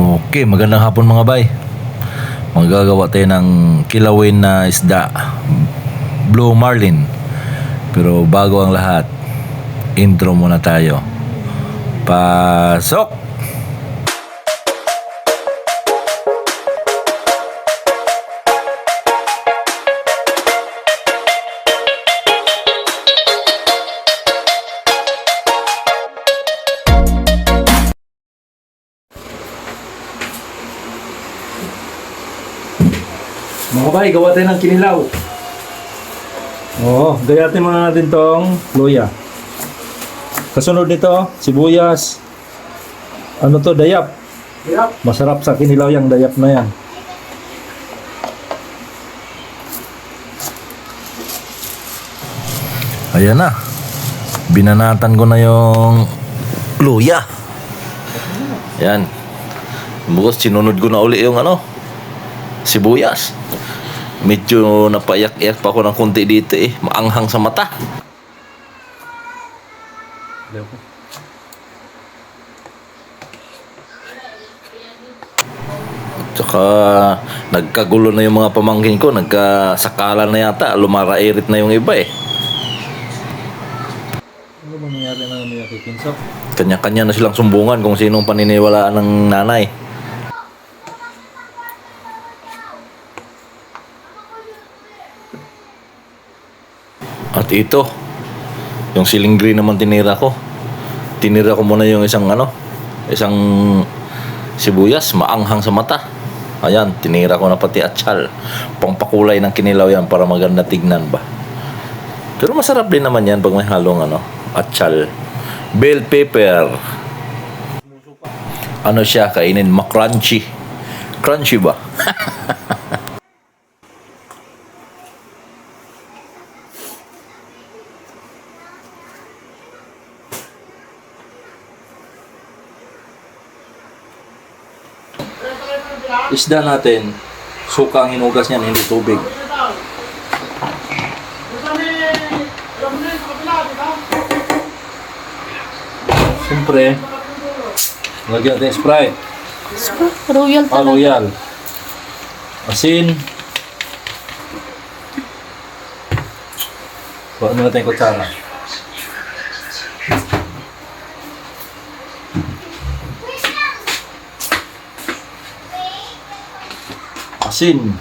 Okay, magandang hapon mga bay. Magagawa tayo ng kilawin na isda. Blue Marlin. Pero bago ang lahat, intro muna tayo. Pasok! Mga bay, gawa tayo ng kinilaw. Oo, gayatin muna natin tong luya. Kasunod nito, sibuyas. Ano to, dayap. Yep. Masarap sa kinilaw yung dayap na yan. Ayan na. Binanatan ko na yung luya. Yan. Bukos, sinunod ko na uli yung ano, sibuyas. Medyo napaiyak-iyak pa ako ng konti dito eh. Maanghang sa mata. Tsaka nagkagulo na yung mga pamangkin ko, nagkasakalan na yata, lumarairit na yung iba eh. Ano ba nangyari na kay Kinsok? Kanya-kanya na silang sumbungan kung sinong paniniwalaan ng nanay. Ito, yung siling green naman tinira ko. Tinira ko muna yung isang ano, isang sibuyas, maanghang sa mata. Ayan, tinira ko na pati atsal. Pangpakulay ng kinilaw yan para maganda tignan ba. Pero masarap din naman yan pag may halong ano, atsal. Bell pepper. Ano siya, kainin makrunchy. Crunchy ba? Isda natin, suka ang hinugas niyan, hindi tubig. Siyempre, lagyan natin Sprite. Royal Ah, talaga. royal. Asin. Buwan mo natin yung kutsara. Asin.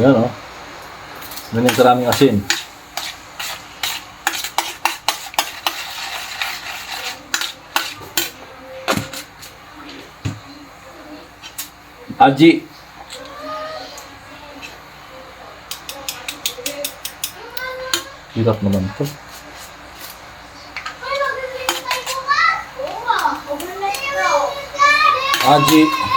Yan o. Oh. Ganyan karaming asin. Aji. Hirap naman to. Aji.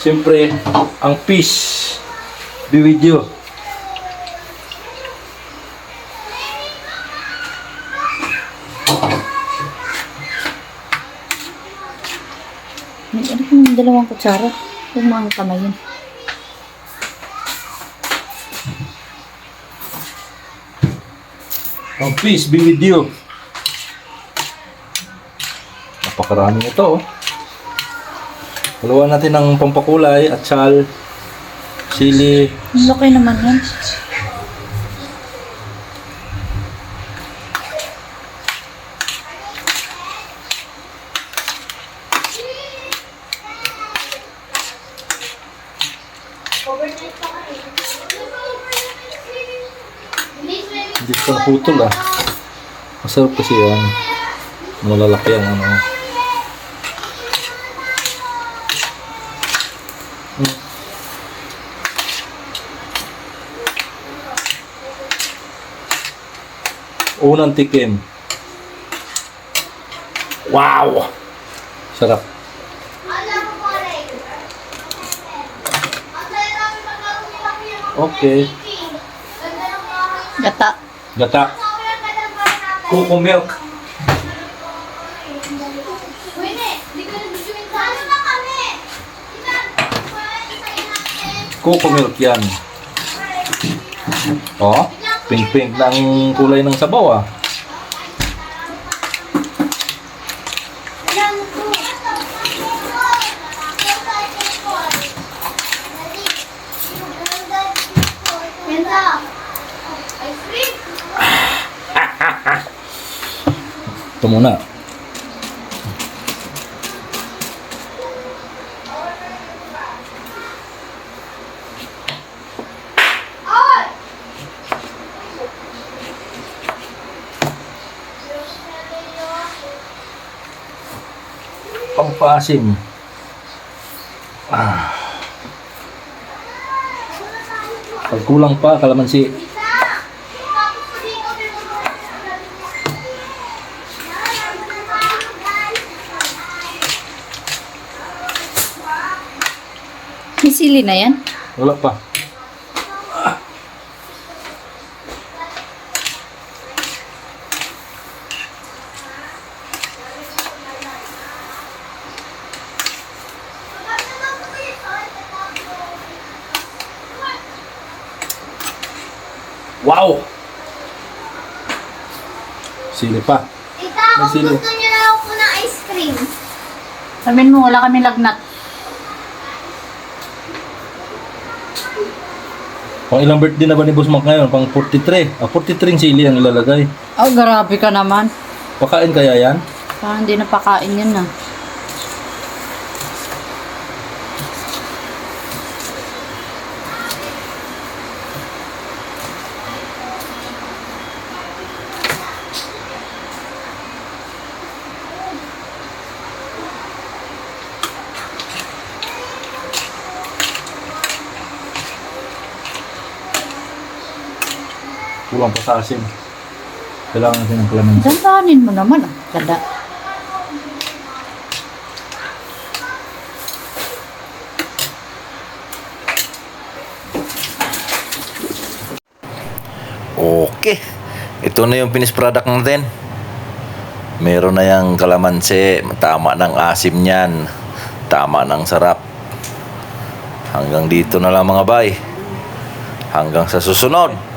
Siyempre, ang fish. Be with you. May ano kung dalawang kutsara. Yung mga kamay yun. Ang peace be with you. Napakarami ito. Oh. Haluan natin ng pampakulay at sal, sili. Ang laki naman yan. Hindi ko naputol ah. Masarap kasi yan. Malalaki ang ano. Unang tikim. Wow! Sarap. Okay. Gata. Gata. Coco milk. Coco milk yan. Oh, pink-pink na ang kulay ng sabaw ah. Ito muna. Pampasim. Ah. Pag kulang pa, kalamansi. May sili na yan? Wala pa. Wow! Sili pa. Tita, May kung sili. gusto niyo na ako po ng ice cream. Sabihin mo, wala kami lagnat. Pang ilang birthday na ba ni Boss Mac ngayon? Pang 43. Ah, 43 yung sili ang ilalagay. Oh, grabe ka naman. Pakain kaya yan? Parang hindi napakain yan ah. Sa asin. Kailangan natin ng kalamansi. Dandanin mo naman ah. Ganda. Okay. Ito na yung finished product natin. Meron na yung kalamansi. Tama ng asim niyan. Tama ng sarap. Hanggang dito na lang mga bay. Hanggang sa susunod.